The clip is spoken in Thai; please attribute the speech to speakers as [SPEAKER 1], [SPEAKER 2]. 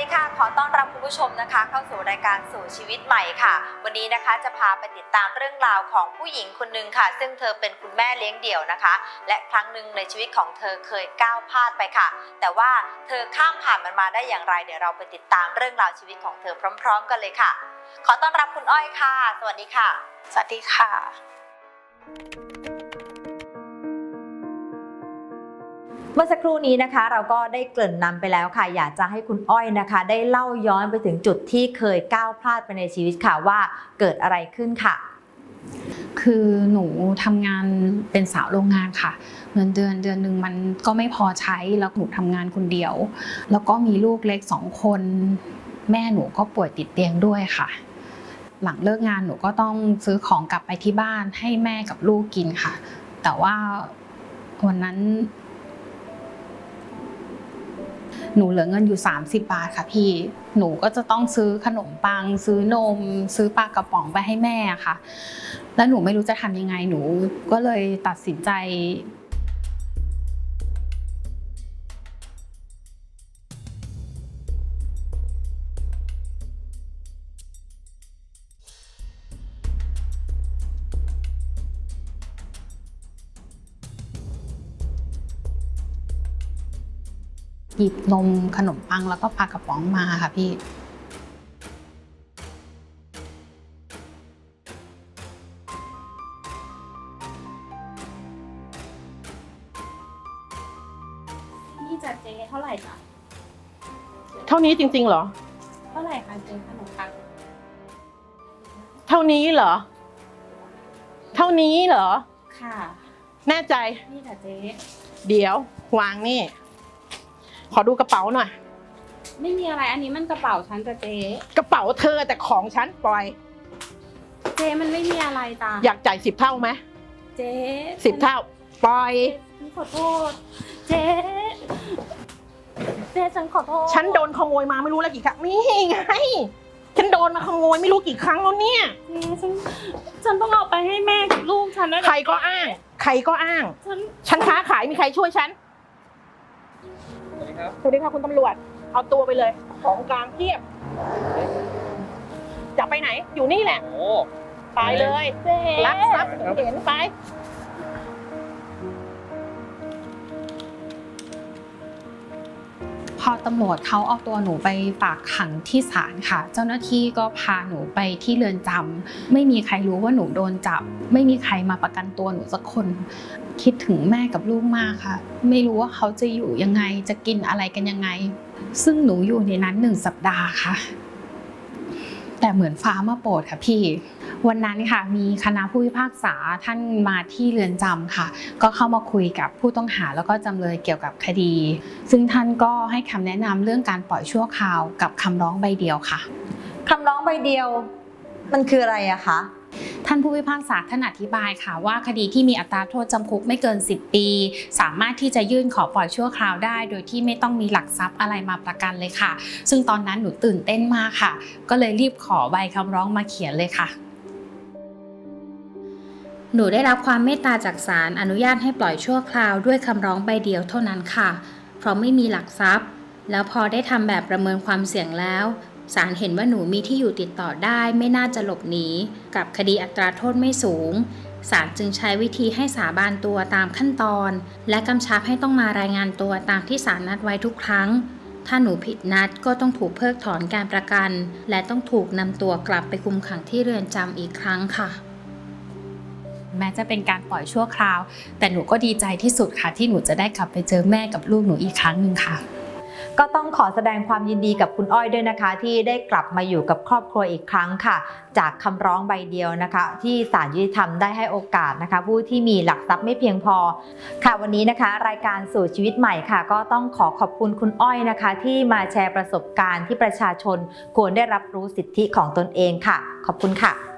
[SPEAKER 1] ดีค่ะ ขอต้อนรับคุณผู้ชมนะคะ เข้าสู่รายการสู่ชีวิตใหม่ค่ะ วันนี้นะคะจะพาไปติดตามเรื่องราวของผู้หญิงคนหนึ่งค่ะ ซึ่งเธอเป็นคุณแม่เลี้ยงเดี่ยวนะคะ และครั้งหนึ่งในชีวิตของเธอเคยก้าวพลาดไปค่ะ แต่ว่าเธอข้ามผ่านมันมาได้อย่างไร เดี๋ยวเราไปติดตามเรื่องราวชีวิตของเธอพร้อม ๆ กันเลยค่ะ ขอต้อนรับคุณอ้อยค่ะ สวัสดีค่ะ
[SPEAKER 2] สวัสดีค่ะ
[SPEAKER 1] เมื่อสักครู่นี้นะคะ เราก็ได้เกริ่นนำไปแล้วค่ะ อยากจะให้คุณอ้อยนะคะ ได้เล่าย้อนไปถึงจุดที่เคยก้าวพลาดไปในชีวิตค่ะว่าเกิดอะไรขึ้นค่ะ
[SPEAKER 2] คือหนูทำงานเป็นสาวโรงงานค่ะเงินเดือนเดือนหนึ่งมันก็ไม่พอใช้แล้วหนูทำงานคนเดียว แล้วก็มีลูกเล็กสองคน แม่หนูก็ป่วยติดเตียงด้วยค่ะ หลังเลิกงานหนูก็ต้องซื้อของกลับไปที่บ้านให้แม่กับลูกกินค่ะ แต่ว่าวันนั้น หนูเหลือเงินอยู่ 30 บาทค่ะพี่ หนูก็จะต้องซื้อขนมปัง ซื้อนม ซื้อปลากระป๋องไปให้แม่ค่ะ แล้วหนูไม่รู้จะทำยังไงหนูก็เลยตัดสินใจ หยิบนมขนมปังแล้วก็ปลากระป๋องมาค่ะพี่
[SPEAKER 3] นี่จัดเจ๊เท่าไหร่จ้ะ
[SPEAKER 4] เท่านี้จริงๆเหรอ
[SPEAKER 3] เท่าไหร่คะเจ๊ขนมปัง
[SPEAKER 4] เท่านี้เหรอ เท่านี้เหรอ
[SPEAKER 3] ค่ะ
[SPEAKER 4] แน่ใจ
[SPEAKER 3] นี่จ้ะเจ๊
[SPEAKER 4] เดี๋ยว วางนี่ ขอดูกระเป๋าหน่อย
[SPEAKER 3] ไม่มีอะไรอันนี้มันกระเป๋าฉันจ้ะเจ๊
[SPEAKER 4] กระเป๋าเธอแต่ของฉันปล่อย
[SPEAKER 3] เจ๊มันไม่มีอะไรจ้ะ
[SPEAKER 4] อยากจ่ายสิบเท่าไหม
[SPEAKER 3] เจ๊
[SPEAKER 4] สิบเท่า ปล่อย
[SPEAKER 3] ฉันขอโทษ เจ๊เจ๊ฉันขอโทษ
[SPEAKER 4] ฉันโดนขโมยมาไม่รู้แล้วกี่ครั้งนี่ไงฉันโดนมาขโมยไม่รู้กี่ครั้งแล้วเนี่ย
[SPEAKER 3] เจ๊ฉันฉันต้องเอาไปให้แม่กับลูกฉันนะ
[SPEAKER 4] ใครก็อ้าง ใครก็อ้าง
[SPEAKER 3] ฉัน
[SPEAKER 4] ฉันค้าขายมีใครช่วยฉัน
[SPEAKER 5] สวัสดีครับ
[SPEAKER 4] สวัสดีค่ะคุณตำรวจ เอาตัวไปเลย ของกลางเพียบ จะไปไหน อยู่นี่แหละ
[SPEAKER 5] โอ้
[SPEAKER 4] ไปเลย
[SPEAKER 3] เจ๊
[SPEAKER 4] รักทรัพย์เห็นไป
[SPEAKER 2] อตำรวจเขาเอาตัวหนูไปฝากขังที่ศาลค่ะ เจ้าหน้าที่ก็พาหนูไปที่เรือนจำไม่มีใครรู้ว่าหนูโดนจับ ไม่มีใครมาประกันตัวหนูสักคน คิดถึงแม่กับลูกมากค่ะ ไม่รู้ว่าเขาจะอยู่ยังไงจะกินอะไรกันยังไง ซึ่งหนูอยู่ในนั้นหนึ่งสัปดาห์ค่ะ แต่เหมือนฟ้ามาโปรดค่ะพี่ วันนั้นค่ะมีคณะผู้พิพากษาท่านมาที่เรือนจำค่ะ ก็เข้ามาคุยกับผู้ต้องหาแล้วก็จำเลยเกี่ยวกับคดี ซึ่งท่านก็ให้คำแนะนำเรื่องการปล่อยชั่วคราวกับคำร้องใบเดียวค่ะ
[SPEAKER 1] คำร้องใบเดียวมันคืออะไรอะคะ
[SPEAKER 2] ท่านผู้พิพากษาท่านอธิบายค่ะว่าคดีที่มีอัตราโทษจำคุกไม่เกิน 10 ปี สามารถที่จะยื่นขอปล่อยชั่วคราวได้ โดยที่ไม่ต้องมีหลักทรัพย์อะไรมาประกันเลยค่ะ ซึ่งตอนนั้นหนูตื่นเต้นมากค่ะ ก็เลยรีบขอใบคำร้องมาเขียนเลยค่ะ
[SPEAKER 6] หนูได้รับความเมตตาจากศาลอนุญาตให้ปล่อยชั่วคราวด้วยคำร้องใบเดียวเท่านั้นค่ะ เพราะไม่มีหลักทรัพย์ แล้วพอได้ทำแบบประเมินความเสี่ยงแล้ว ศาลเห็นว่าหนูมีที่อยู่ติดต่อได้ไม่น่าจะหลบหนีกับคดีอัตราโทษไม่สูงศาลจึงใช้วิธีให้สาบานตัวตามขั้นตอน และกำชับให้ต้องมารายงานตัวตามที่ศาลนัดไว้ทุกครั้ง ถ้าหนูผิดนัดก็ต้องถูกเพิกถอนการประกัน และต้องถูกนำตัวกลับไปคุมขังที่เรือนจำอีกครั้งค่ะ
[SPEAKER 2] แม้จะเป็นการปล่อยชั่วคราว แต่หนูก็ดีใจที่สุดค่ะที่หนูจะได้กลับไปเจอแม่กับลูกหนูอีกครั้งหนึ่งค่ะ
[SPEAKER 1] ก็ต้องขอแสดงความยินดีกับคุณอ้อยด้วยนะคะ ที่ได้กลับมาอยู่กับครอบครัวอีกครั้งค่ะ จากคำร้องใบเดียวนะคะ ที่ศาลยุติธรรมได้ให้โอกาสนะคะ ผู้ที่มีหลักทรัพย์ไม่เพียงพอ ค่ะวันนี้นะคะ รายการสู่ชีวิตใหม่ค่ะ ก็ต้องขอขอบคุณคุณอ้อยนะคะ ที่มาแชร์ประสบการณ์ที่ประชาชนควรได้รับรู้สิทธิของตนเองค่ะ ขอบคุณค่ะ